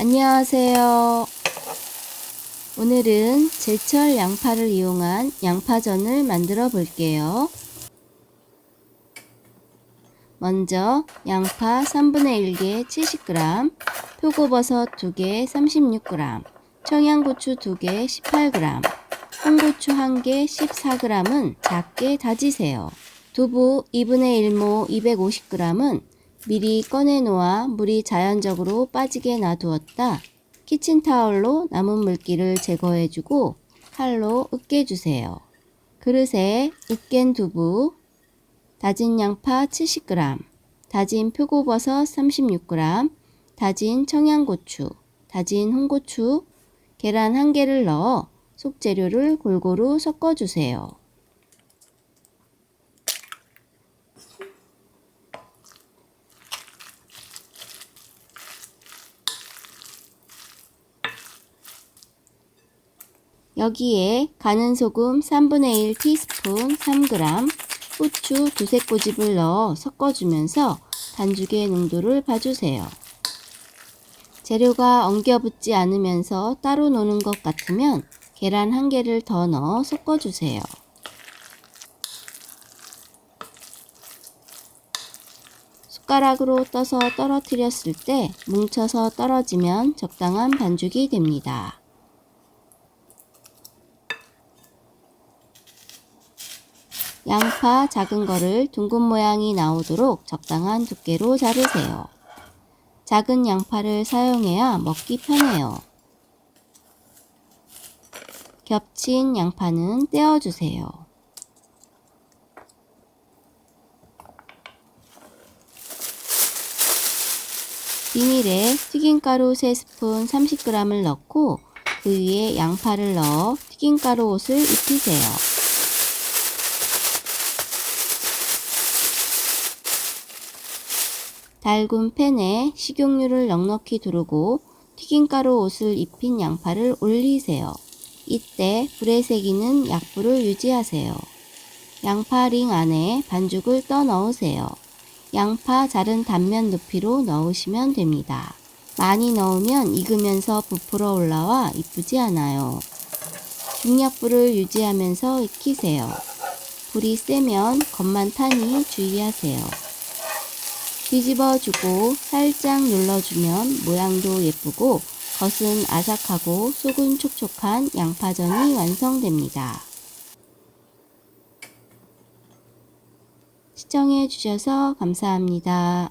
안녕하세요. 오늘은 제철 양파를 이용한 양파전을 만들어 볼게요. 먼저 양파 3분의 1개 70g, 표고버섯 2개 36g, 청양고추 2개 18g, 홍고추 1개 14g은 작게 다지세요. 두부 2분의 1모 250g은 미리 꺼내 놓아 물이 자연적으로 빠지게 놔두었다. 키친타올로 남은 물기를 제거해주고 칼로 으깨주세요. 그릇에 으깬 두부, 다진 양파 70g, 다진 표고버섯 36g, 다진 청양고추, 다진 홍고추, 계란 1개를 넣어 속재료를 골고루 섞어주세요. 여기에 가는 소금 3분의 1 티스푼 3g, 후추 두세 꼬집을 넣어 섞어주면서 반죽의 농도를 봐주세요. 재료가 엉겨 붙지 않으면서 따로 노는 것 같으면 계란 한 개를 더 넣어 섞어주세요. 숟가락으로 떠서 떨어뜨렸을 때 뭉쳐서 떨어지면 적당한 반죽이 됩니다. 양파 작은 거를 둥근 모양이 나오도록 적당한 두께로 자르세요. 작은 양파를 사용해야 먹기 편해요. 겹친 양파는 떼어주세요. 비닐에 튀김가루 3스푼 30g을 넣고 그 위에 양파를 넣어 튀김가루 옷을 입히세요. 달군 팬에 식용유를 넉넉히 두르고 튀김가루 옷을 입힌 양파를 올리세요. 이때 불의 세기는 약불을 유지하세요. 양파 링 안에 반죽을 떠 넣으세요. 양파 자른 단면 높이로 넣으시면 됩니다. 많이 넣으면 익으면서 부풀어 올라와 이쁘지 않아요. 중약불을 유지하면서 익히세요. 불이 세면 겉만 타니 주의하세요. 뒤집어주고 살짝 눌러주면 모양도 예쁘고 겉은 아삭하고 속은 촉촉한 양파전이 완성됩니다. 시청해주셔서 감사합니다.